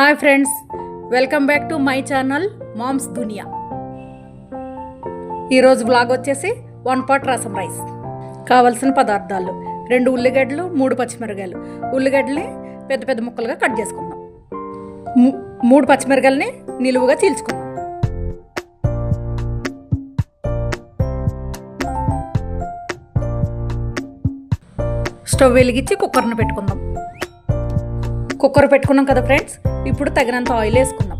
Hi friends welcome back to my channel moms Duniya. ఈరోజు blog వచ్చేసి one pot రసం rice. కావలసిన పదార్థాలు రెండు ఉల్లిగడ్డలు మూడు పచ్చిమిరకాయలు ఉల్లిగడ్డల్ని పెద్ద పెద్ద ముక్కలుగా కట్ చేసుకుందాం. మూడు పచ్చిమిరకాయలని నిలువుగా చీల్చుకుందాం. స్టవ్ వెలిగించి కుక్కర్ని పెట్టుకుందాం. కుక్కర్ పెట్టుకున్నాం కదా ఫ్రెండ్స్? ఇప్పుడు తగినంత ఆయిల్ వేసుకుందాం.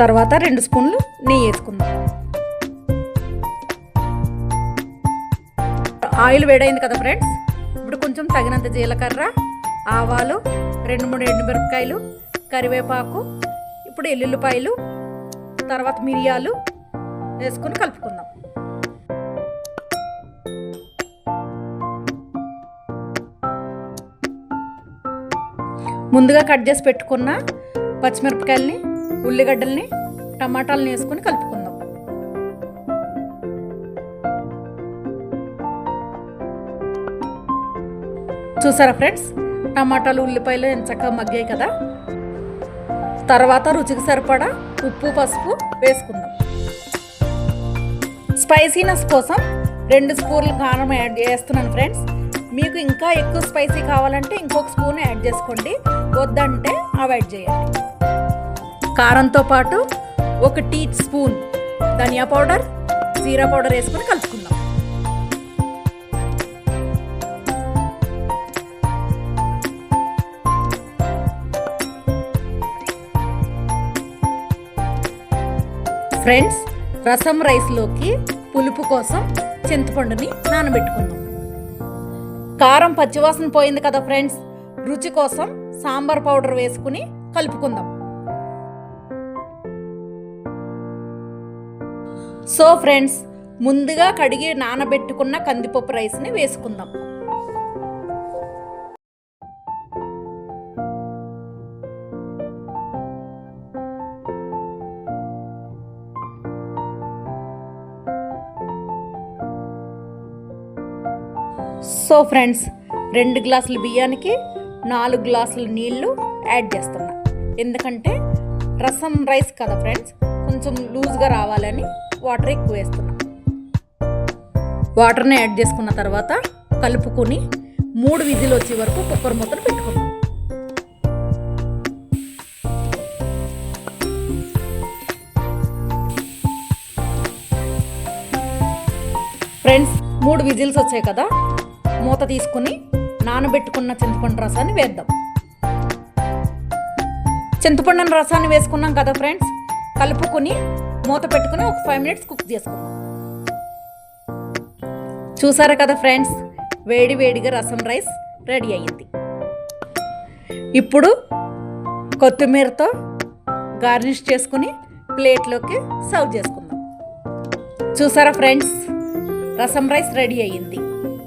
తర్వాత రెండు స్పూన్లు నెయ్యి వేసుకుందాం. ఆయిల్ వేడైంది కదా ఫ్రెండ్స్? ఇప్పుడు కొంచెం తగినంత జీలకర్ర ఆవాలు రెండు మూడు ఎండుమిరపకాయలు కరివేపాకు ఇప్పుడు ఎల్లుల్లిపాయలు తర్వాత మిరియాలు వేసుకొని కలుపుకుందాం. ముందుగా కట్ చేసి పెట్టుకున్న పచ్చిమిరపకాయల్ని ఉల్లిగడ్డల్ని టమాటాలని వేసుకొని కలుపుకుందాం. చూసారా ఫ్రెండ్స్? టమాటాలు ఉల్లిపాయలు ఎంత చక్కగా మగ్గాయి కదా? తర్వాత రుచికి సరిపడా ఉప్పు పసుపు వేసుకుందాం. స్పైసీనెస్ కోసం రెండు స్పూన్లు కారం యాడ్ చేస్తున్నాను ఫ్రెండ్స్. మీకు ఇంకా ఎక్కువ స్పైసీ కావాలంటే ఇంకొక స్పూన్ యాడ్ చేసుకోండి. వద్దంటే అవాయిడ్ చేయండి. కారంతో పాటు ఒక టీ స్పూన్ ధనియా పౌడర్ జీరా పౌడర్ వేసుకొని కలుపుకుందాం. ఫ్రెండ్స్ రసం రైస్లోకి పులుపు కోసం చింతపండుని నానబెట్టుకుందాం. కారం పచ్చివాసన పోయింది కదా ఫ్రెండ్స్. రుచి కోసం సాంబార్ పౌడర్ వేసుకుని కలుపుకుందాం. సో ఫ్రెండ్స్ ముందుగా కడిగి నానబెట్టుకున్న కందిపప్పు రైస్ని వేసుకుందాం. సో ఫ్రెండ్స్ రెండు గ్లాసుల బియ్యానికి నాలుగు గ్లాసుల నీళ్ళు యాడ్ చేస్తున్నా. ఎందుకంటే రసం రైస్ కదా ఫ్రెండ్స్ కొంచెం లూజ్గా రావాలని వాటర్ ఎక్కువ వేస్తున్నా. వాటర్ని యాడ్ చేసుకున్న తర్వాత కలుపుకొని మూడు విజిల్ వచ్చే వరకు కుక్కర్ మూతను పెట్టుకున్నాం. ఫ్రెండ్స్ మూడు విజిల్స్ వచ్చాయి కదా మూత తీసుకుని నానబెట్టుకున్న చింతపండు రసాన్ని వేద్దాం. చింతపండు రసాన్ని వేసుకున్నాం కదా ఫ్రెండ్స్? కలుపుకొని మూత పెట్టుకుని ఒక ఫైవ్ మినిట్స్ కుక్ చేసుకుందాం. చూసారా కదా ఫ్రెండ్స్? వేడి వేడిగా రసం రైస్ రెడీ అయ్యింది. ఇప్పుడు కొత్తిమీరతో గార్నిష్ చేసుకుని ప్లేట్లోకి సర్వ్ చేసుకుందాం. చూసారా ఫ్రెండ్స్? రసం రైస్ రెడీ అయ్యింది.